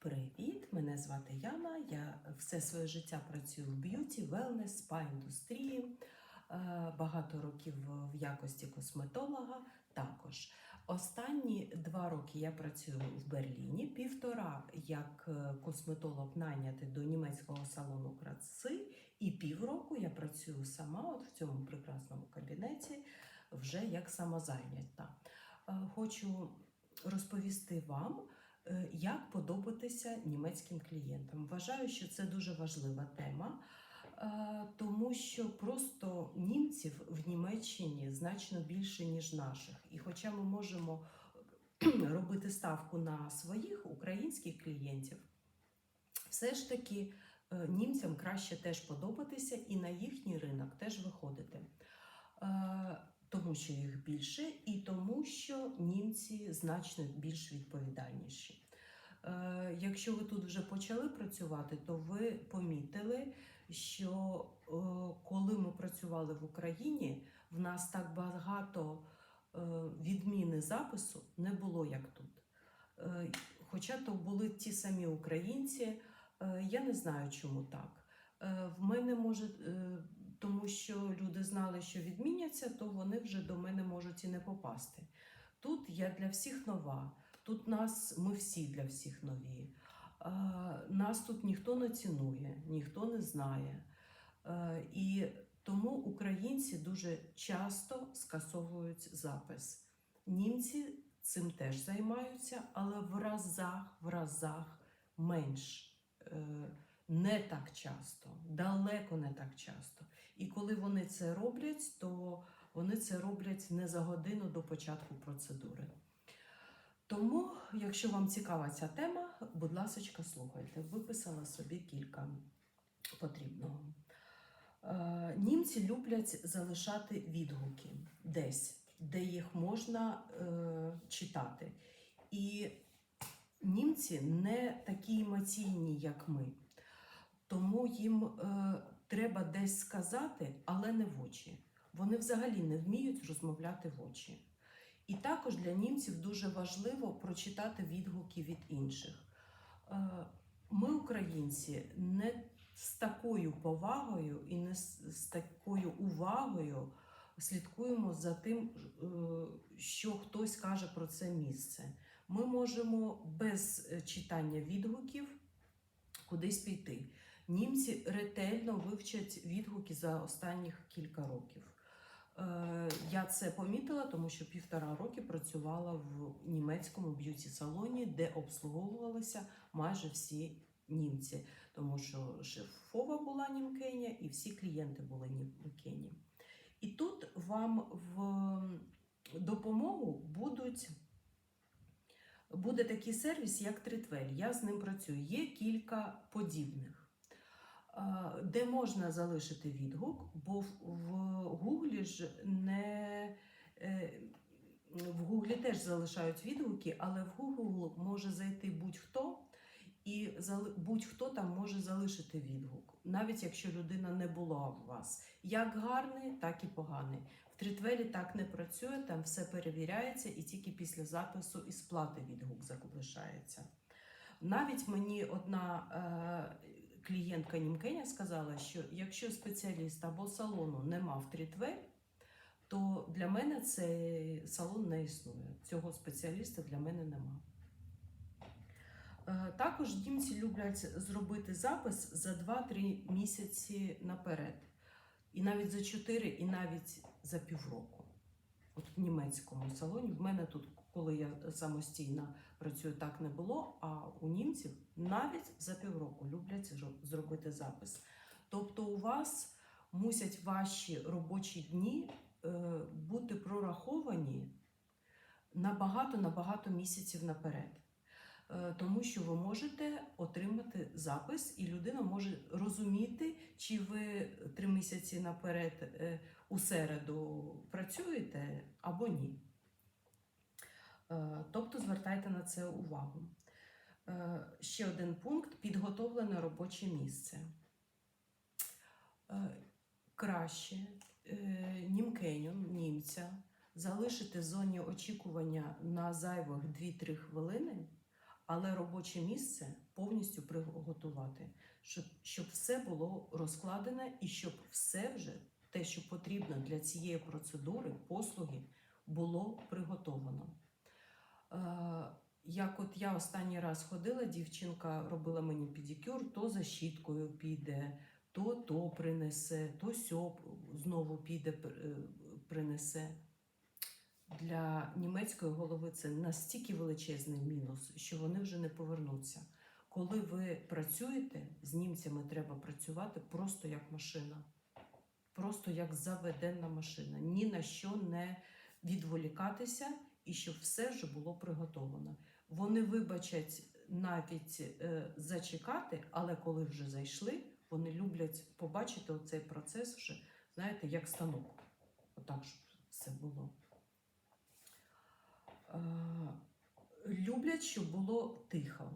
Привіт! Мене звати Яна. Я все своє життя працюю в б'юті, велнес, спа індустрії. Е, Багато років в якості косметолога. Також останні два роки я працюю в Берліні, півтора як е, косметолог найнятий до німецького салону краси, і півроку я працюю сама от в цьому прекрасному кабінеті, вже як самозайнята. Е, Хочу розповісти вам, як подобатися німецьким клієнтам. Вважаю, що це дуже важлива тема, е, тому що просто німців в Німеччині значно більше, ніж наших. І хоча ми можемо робити ставку на своїх українських клієнтів, все ж таки е, німцям краще теж подобатися і на їхній ринок теж виходити. Тому що їх більше, і тому, що німці значно більш відповідальніші. Е, Якщо ви тут вже почали працювати, то ви помітили, що е, коли ми працювали в Україні, в нас так багато е, відміни запису не було як тут. Хоча то були ті самі українці, я не знаю, чому так. В мене може, тому що люди знали, що відміняться, то вони вже до мене можуть і не попасти. Тут я для всіх нова, тут нас, ми всі для всіх нові. Нас тут ніхто не цінує, ніхто не знає. І тому українці дуже часто скасовують запис. Німці цим теж займаються, але в разах, в разах менш. Е, Не так часто, далеко не так часто. І коли вони це роблять, то вони це роблять не за годину до початку процедури. Тому, якщо вам цікава ця тема, будь ласка, слухайте. Виписала собі кілька потрібного. Е, Німці люблять залишати відгуки десь, де їх можна е, читати. І німці не такі емоційні, як ми. Тому їм е, треба десь сказати, але не в очі. Вони взагалі не вміють розмовляти в очі. І також для німців дуже важливо прочитати відгуки від інших. Е, Ми, українці, не з такою повагою і не з такою увагою слідкуємо за тим, е, що хтось каже про це місце. Ми можемо без е, читання відгуків кудись піти. Німці ретельно вивчать відгуки за останніх кілька років. Е, Я це помітила, тому що півтора роки працювала в німецькому б'юті-салоні, де обслуговувалися майже всі німці, тому що шефова була німкеня і всі клієнти були німкені. І тут вам в допомогу будуть. Буде такий сервіс, як Тритвель. Я з ним працюю. Є кілька подібних, де можна залишити відгук, бо в- Гуглі ж не е, в Гуглі теж залишають відгуки, але в Google може зайти будь-хто, і будь-хто там може залишити відгук, навіть якщо людина не була у вас. Як гарний, так і поганий. В Тритвелі так не працює, там все перевіряється, і тільки після запису і сплати відгук залишається. Навіть мені одна е, клієнтка Німкеня сказала, що якщо спеціаліст або салону не мав Тритвель, то для мене цей салон не існує. Цього спеціаліста для мене нема. Е, Також німці люблять зробити запис за 2-3 місяці наперед. І навіть за 4, і навіть за півроку. От в німецькому салоні. В мене тут, коли я самостійно працюю, так не було. А у німців навіть за півроку люблять зробити запис. Тобто, у вас мусять ваші робочі дні е, бути прораховані набагато набагато місяців наперед. Е, Тому що ви можете отримати запис, і людина може розуміти, чи ви три місяці наперед е, у середу працюєте або ні. Е, Тобто звертайте на це увагу. Е, Ще один пункт підготовлене робоче місце. Е, Краще німкеню, німця залишити зоні очікування на зайвих 2-3 хвилини, але робоче місце повністю приготувати, щоб, щоб все було розкладене і щоб все вже те, що потрібно для цієї процедури, послуги, було приготовано. Е, як от я останній раз ходила, дівчинка робила мені педикюр, то за щіткою піде, то то принесе, то сьо знову піде, е, принесе. Для німецької голови це настільки величезний мінус, що вони вже не повернуться. Коли ви працюєте, з німцями треба працювати просто як машина, просто як заведена машина, ні на що не відволікатися і щоб все вже було приготовано. Вони вибачать навіть е, зачекати, але коли вже зайшли, вони люблять побачити оцей процес вже, знаєте, як станок. Отак, щоб все було. Е, люблять, щоб було тихо.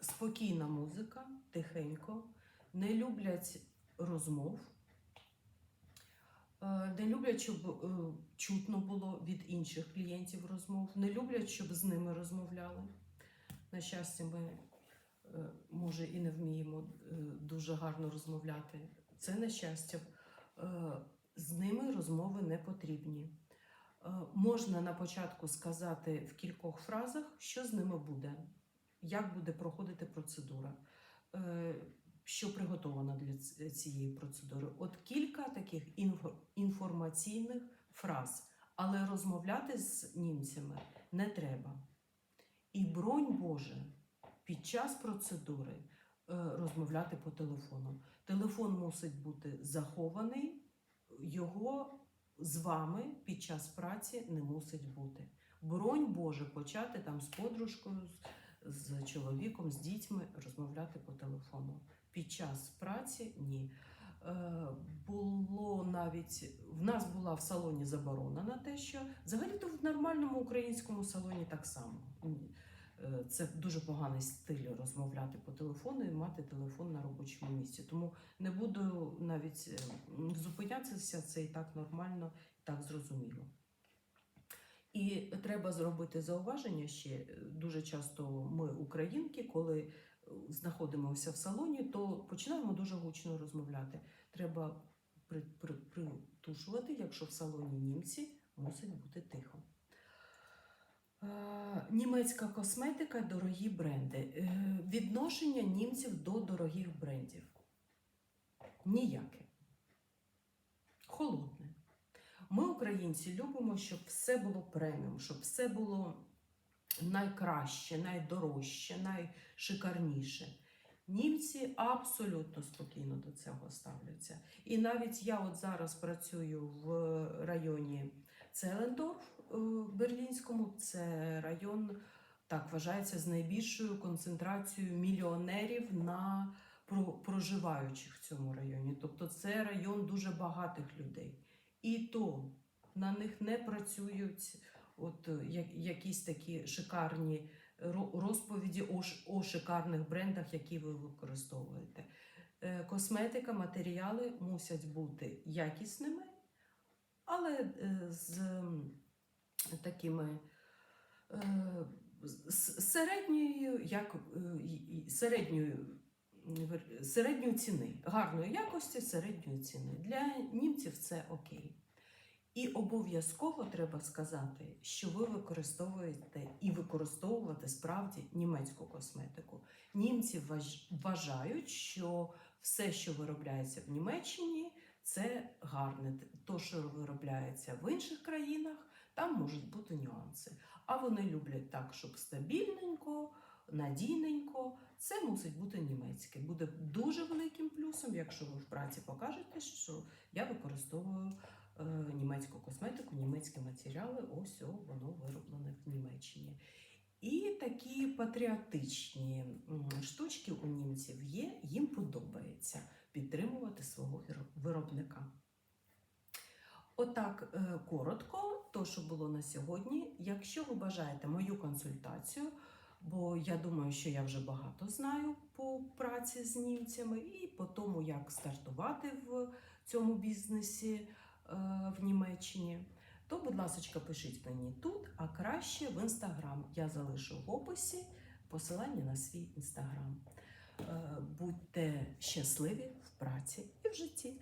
Спокійна музика, тихенько. Не люблять розмов. Е, Не люблять, щоб е, чутно було від інших клієнтів розмов. Не люблять, щоб з ними розмовляли. На щастя, ми, е, може, і не вміємо дуже гарно розмовляти. Це на щастя. З ними розмови не потрібні. Можна на початку сказати в кількох фразах, що з ними буде, як буде проходити процедура, що приготовано для цієї процедури. От кілька таких інформаційних фраз, але розмовляти з німцями не треба. І бронь Боже, під час процедури е, розмовляти по телефону. Телефон мусить бути захований, його з вами під час праці не мусить бути. Бронь Боже почати там з подружкою, з, чоловіком, з дітьми розмовляти по телефону. Під час праці ні. Е, було навіть в нас була в салоні заборона на те, що взагалі-то в нормальному українському салоні так само. Е, Це дуже поганий стиль розмовляти по телефону і мати телефон на робочому місці. Тому не буду навіть е, зупинятися, це і так нормально, і так зрозуміло. І треба зробити зауваження ще е, дуже часто ми, українки, коли е, знаходимося в салоні, то починаємо дуже гучно розмовляти. Треба при, при, притушувати, якщо в салоні німці мусить бути тихо. Е, Німецька косметика, дорогі бренди. Відношення німців до дорогих брендів. Ніяке. Холодне. Ми, українці, любимо, щоб все було преміум, щоб все було найкраще, найдорожче, найшикарніше. Німці абсолютно спокійно до цього ставляться. І навіть я от зараз працюю в районі Целендорф е, Берлінському. Це район, так вважається, з найбільшою концентрацією мільйонерів на проживаючих в цьому районі. Тобто це район дуже багатих людей. І то на них не працюють от якісь такі шикарні розповіді о, шикарних брендах, які ви використовуєте. Е, Косметика, матеріали мусять бути якісними, але е, з такими е, середньою, як середньою, середньої ціни, гарної якості середньої ціни. Для німців це окей. І обов'язково треба сказати, що ви використовуєте і використовувати справді німецьку косметику. Німці вваж- вважають, що все, що виробляється в Німеччині, це гарне. То, що виробляється в інших країнах, там можуть бути нюанси. А вони люблять так, щоб стабільненько, надійненько. Це мусить бути німецьке. Буде дуже великим плюсом, якщо ви в праці покажете, що я використовую німецьку косметику, німецькі матеріали. Ось о, воно вироблене в Німеччині. І такі патріотичні штучки у німців є, їм подобається підтримувати свого виробника. Отак, е, коротко, то, що було на сьогодні. Якщо ви бажаєте мою консультацію, бо я думаю, що я вже багато знаю по праці з німцями і по тому, як стартувати в цьому бізнесі е, в Німеччині, то то, будь ласка, пишіть мені тут, а краще в інстаграм. Я залишу в описі посилання на свій інстаграм. Е, Будьте щасливі в праці і в житті.